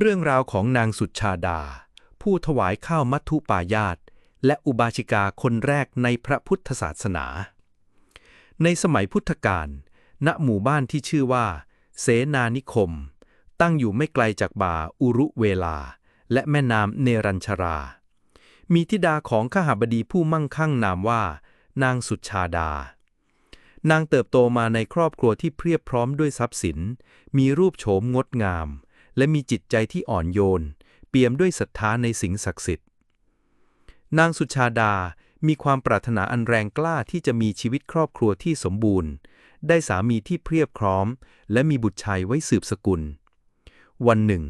เรื่องราวของนางสุชาดา ผู้ถวายข้าวมัทุปายาต และอุบาสิกาคนแรกในพระพุทธศาสนา ในสมัยพุทธกาลณหมู่บ้านที่ชื่อว่า เสนานิคม ตั้งอยู่ไม่ไกลจากบ่าอุรุเวลา และแม่น้ำเนรัญชรา มีธิดาของข้าหบดีผู้มั่งคั่งนามว่า นางสุชาดานางเติบโตมาในครอบครัวที่เพียบพร้อมด้วยทรัพย์สิน มีรูปโฉมงดงาม และมีจิตใจที่อ่อนโยน เปี่ยมด้วยศรัทธาในสิ่งศักดิ์สิทธิ์ นางสุชาดามีความปรารถนาอันแรงกล้าที่จะมีชีวิตครอบครัวที่สมบูรณ์ ได้สามีที่เพียบพร้อม และมีบุตรชายไว้สืบสกุล วันหนึ่ง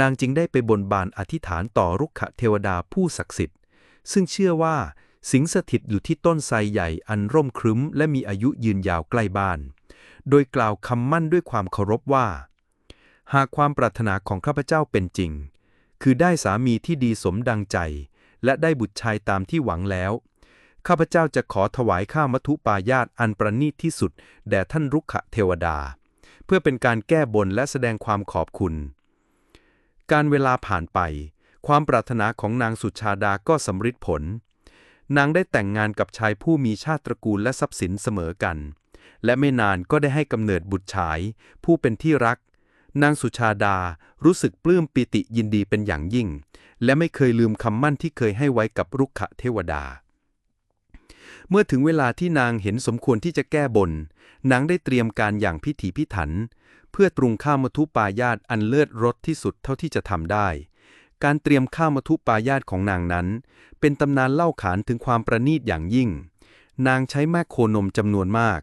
นางจึงได้ไปบนบานอธิษฐานต่อรุกขเทวดาผู้ศักดิ์สิทธิ์ ซึ่งเชื่อว่าสิงสถิตอยู่ที่ต้นไทรใหญ่อันร่มครึ้ม และมีอายุยืนยาวใกล้บ้าน โดยกล่าวคำมั่นด้วยความเคารพว่า หากความปรารถนาของข้าพเจ้าเป็นจริง คือได้สามีที่ดีสมดังใจ และได้บุตรชายตามที่หวังแล้ว ข้าพเจ้าจะขอถวายข้ามัทุปายาตอันประณีตที่สุด แด่ท่านรุกขเทวดา เพื่อเป็นการแก้บนและแสดงความขอบคุณ การเวลาผ่านไป ความปรารถนาของนางสุชาดาก็สำฤทธิ์ผล นางได้แต่งงานกับชายผู้มีชาติตระกูลและทรัพย์สินเสมอกันและไม่นานก็ได้ให้กำเนิดบุตรชาย ผู้เป็นที่รัก นางสุชาดารู้สึกปลื้มปิติยินดีเป็นอย่างยิ่ง และไม่เคยลืมคำมั่นที่เคยให้ไว้กับรุกขเทวดา เมื่อถึงเวลาที่นางเห็นสมควรที่จะแก้บน นางได้เตรียมการอย่างพิถีพิถัน เพื่อตรุงข้าวมทุปายาตอันเลิศรสที่สุดเท่าที่จะทำได้ การเตรียมข้าวมทุปายาตของนางนั้น เป็นตำนานเล่าขานถึงความประณีตอย่างยิ่ง นางใช้แม่โคนมจำนวนมาก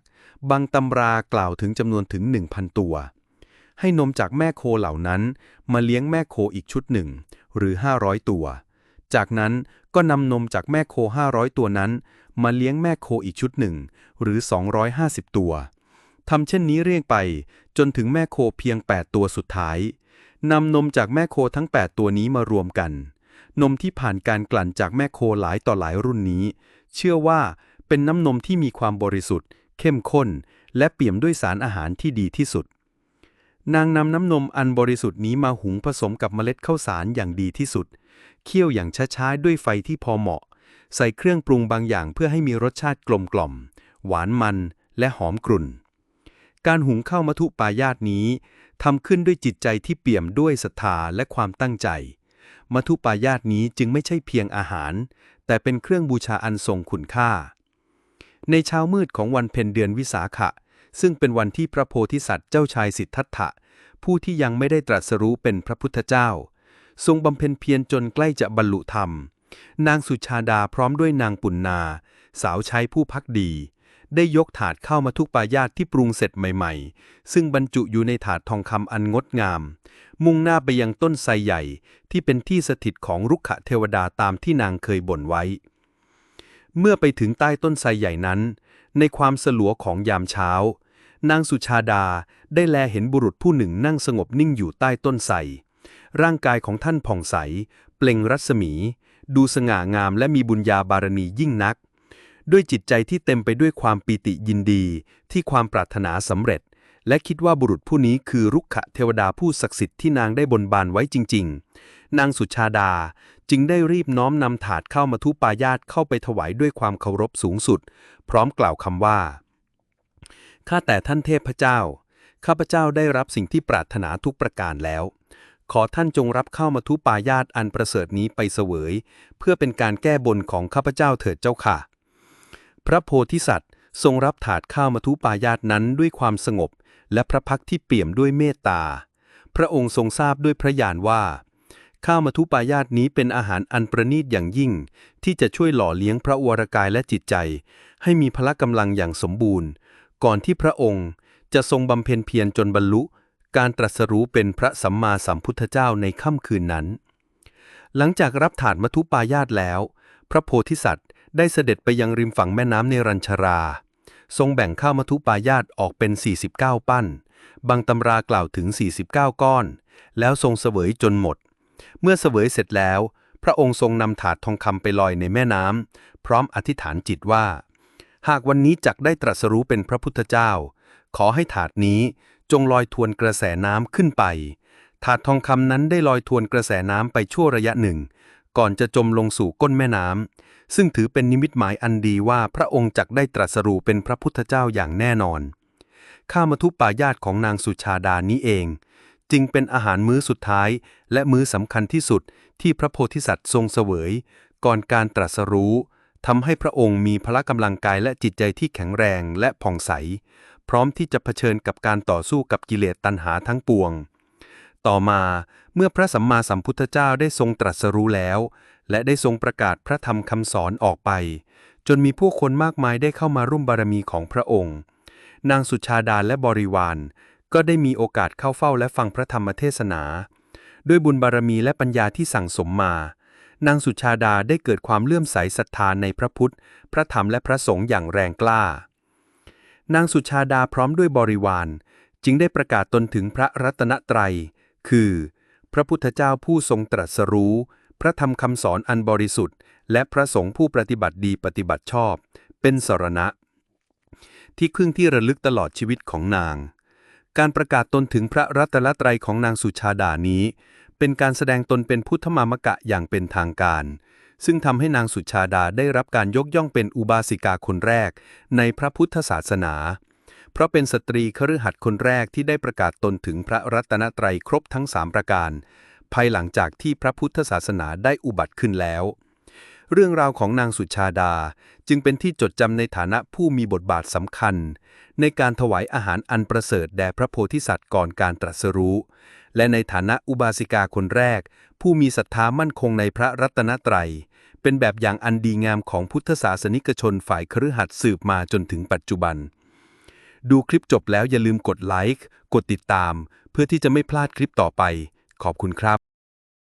บางตำรากล่าวถึงจำนวนถึง 1,000 ตัว ให้นมจากแม่โคเหล่านั้น มาเลี้ยงแม่โคอีกชุดหนึ่ง หรือ 500 ตัว จากนั้นก็นำนมจากแม่โค 500 ตัวนั้น มาเลี้ยงแม่โคอีกชุดหนึ่ง หรือ 250 ตัวทำเช่นนี้เรื่อยไป จนถึงแม่โคเพียง 8 ตัวสุดท้ายนำนมจากแม่โคทั้ง 8 ตัวนี้มารวมกัน นมที่ผ่านการกลั่นจากแม่โคหลายต่อหลายรุ่นนี้ เชื่อว่าเป็นน้ำนมที่มีความบริสุทธิ์ เข้มข้น และเปี่ยมด้วยสารอาหารที่ดีที่สุด นางนำน้ำนมอันบริสุทธิ์นี้มาหุงผสมกับเมล็ดข้าวสารอย่างดีที่สุด เคี่ยวอย่างช้าๆ ด้วยไฟที่พอเหมาะ ใส่เครื่องปรุงบางอย่างเพื่อให้มีรสชาติกลมกล่อม หวานมันและหอมกรุ่น การหุงข้าวมัทุปายาตนี้ทำขึ้นด้วยจิตใจที่เปี่ยมด้วยศรัทธาและความตั้งใจ มัทุปายาตนี้จึงไม่ใช่เพียงอาหาร แต่เป็นเครื่องบูชาอันทรงคุณค่า ในเช้ามืดของวันเพ็ญเดือนวิสาขะ ซึ่งเป็นวันที่พระโพธิสัตว์เจ้าชายสิทธัตถะ ผู้ที่ยังไม่ได้ตรัสรู้เป็นพระพุทธเจ้า ทรงบำเพ็ญเพียรจนใกล้จะบรรลุธรรม นางสุชาดาพร้อมด้วยนางปุณนา สาวใช้ผู้พักดี ได้ยกถาดข้าวมาทุกปายาตที่ปรุงเสร็จใหม่ๆ ซึ่งบรรจุอยู่ในถาดทองคำอันงดงาม มุ่งหน้าไปยังต้นไทรใหญ่ที่เป็นที่สถิตของรุกขเทวดาตามที่นางเคยบ่นไว้เมื่อไปถึงใต้ต้นไทรใหญ่นั้น ในความสลัวของยามเช้า นางสุชาดาได้แลเห็นบุรุษผู้หนึ่งนั่งสงบนิ่งอยู่ใต้ต้นไทรร่างกายของท่านผ่องใส เปล่งรัศมี ดูสง่างามและมีบุญญาบารมียิ่งนัก ด้วยจิตใจที่เต็มไปด้วยความปีติยินดี ที่ความปรารถนาสำเร็จ และคิดว่าบุรุษผู้นี้คือรุกขเทวดาผู้ศักดิ์สิทธิ์ที่นางได้บนบานไว้จริง ๆ นางสุชาดาจึงได้รีบน้อมนำถาดเข้ามาทุปายาตเข้าไปถวายด้วยความเคารพสูงสุด พร้อมกล่าวคำว่า ข้าแต่ท่านเทพเจ้า ข้าพเจ้าได้รับสิ่งที่ปรารถนาทุกประการแล้ว ขอท่านจงรับเข้ามาทุปายาตอันประเสริฐนี้ไปเสวย เพื่อเป็นการแก้บนของข้าพเจ้าเถิดเจ้าค่ะ พระโพธิสัตว์ทรงรับถาดข้าวมาทุปายาตนั้นด้วยความสงบ และพระพักที่เปี่ยมด้วยเมตตา พระองค์ทรงทราบด้วยพระญาณว่าข้าวมาทุปายาตนี้เป็นอาหารอันประณีตอย่างยิ่ง ที่จะช่วยหล่อเลี้ยงพระวรกายและจิตใจ ให้มีพละกำลังอย่างสมบูรณ์ ก่อนที่พระองค์จะทรงบำเพ็ญเพียรจนบรรลุ การตรัสรู้เป็นพระสัมมาสัมพุทธเจ้าในค่ำคืนนั้น หลังจากรับถาดมัทุปายาตแล้ว พระโพธิสัตว์ได้เสด็จไปยังริมฝั่งแม่น้ำเนรัญชรา ทรงแบ่งข้าวมัทุปายาตออกเป็น 49 ปั้น บางตำรากล่าวถึง 49 ก้อน แล้วทรงเสวยจนหมด เมื่อเสวยเสร็จแล้ว พระองค์ทรงนำถาดทองคำไปลอยในแม่น้ำพร้อมอธิษฐานจิตว่า หากวันนี้จักได้ตรัสรู้เป็นพระพุทธเจ้า ขอให้ถาดนี้จงลอยทวนกระแสน้ำขึ้นไป ถาดทองคำนั้นได้ลอยทวนกระแสน้ำไปชั่วระยะหนึ่ง ก่อนจะจมลงสู่ก้นแม่น้ำซึ่งถือเป็นนิมิตหมายอันดีว่าพระองค์จักได้ตรัสรู้เป็นพระพุทธเจ้าอย่างแน่นอน ข้ามทุปายาตของนางสุชาดานี้เอง จึงเป็นอาหารมื้อสุดท้าย และมื้อสำคัญที่สุดที่พระโพธิสัตว์ทรงเสวย ก่อนการตรัสรู้ ทำให้พระองค์มีพละกำลังกายและจิตใจที่แข็งแรงและผ่องใส พร้อมที่จะเผชิญกับการต่อสู้กับกิเลสตัณหาทั้งปวง ต่อมาเมื่อพระสัมมาสัมพุทธเจ้าได้ทรงตรัสรู้แล้ว และได้ทรงประกาศพระธรรมคำสอนออกไป จนมีผู้คนมากมายได้เข้ามาร่วมบารมีของพระองค์ นางสุชาดาและบริวาร ก็ได้มีโอกาสเข้าเฝ้าและฟังพระธรรมเทศนา ด้วยบุญบารมีและปัญญาที่สั่งสมมา นางสุชาดาได้เกิดความเลื่อมใสศรัทธาในพระพุทธ พระธรรมและพระสงฆ์อย่างแรงกล้า นางสุชาดาพร้อมด้วยบริวาร จึงได้ประกาศตนถึงพระรัตนตรัย คือ พระพุทธเจ้าผู้ทรงตรัสรู้ พระธรรมคำสอนอันบริสุทธิ์ และพระสงฆ์ผู้ปฏิบัติดีปฏิบัติชอบ เป็นสรณะ ที่พึ่งที่ระลึกตลอดชีวิตของนาง การประกาศตนถึงพระรัตนตรัยของนางสุชาดานี้ เป็นการแสดงตนเป็นพุทธมามกะอย่างเป็นทางการ ซึ่งทำให้นางสุชาดาได้รับการยกย่องเป็นอุบาสิกาคนแรก ในพระพุทธศาสนา เพราะเป็นสตรีคฤหัสถ์คนแรกที่ได้ประกาศตนถึงพระรัตนตรัยครบทั้งสามประการ ภายหลังจากที่พระพุทธศาสนาได้อุบัติขึ้นแล้ว เรื่องราวของนางสุชาดาจึงเป็นที่จดจำในฐานะผู้มีบทบาทสำคัญ ในการถวายอาหารอันประเสริฐแด่พระโพธิสัตว์ก่อนการตรัสรู้ และในฐานะอุบาสิกาคนแรก ผู้มีศรัทธามั่นคงในพระรัตนตรัย เป็นแบบอย่างอันดีงามของพุทธศาสนิกชนฝ่ายคฤหัสสืบมาจนถึงปัจจุบัน ดูคลิปจบแล้วอย่าลืมกดไลค์กดติดตาม เพื่อที่จะไม่พลาดคลิปต่อไป ขอบคุณครับ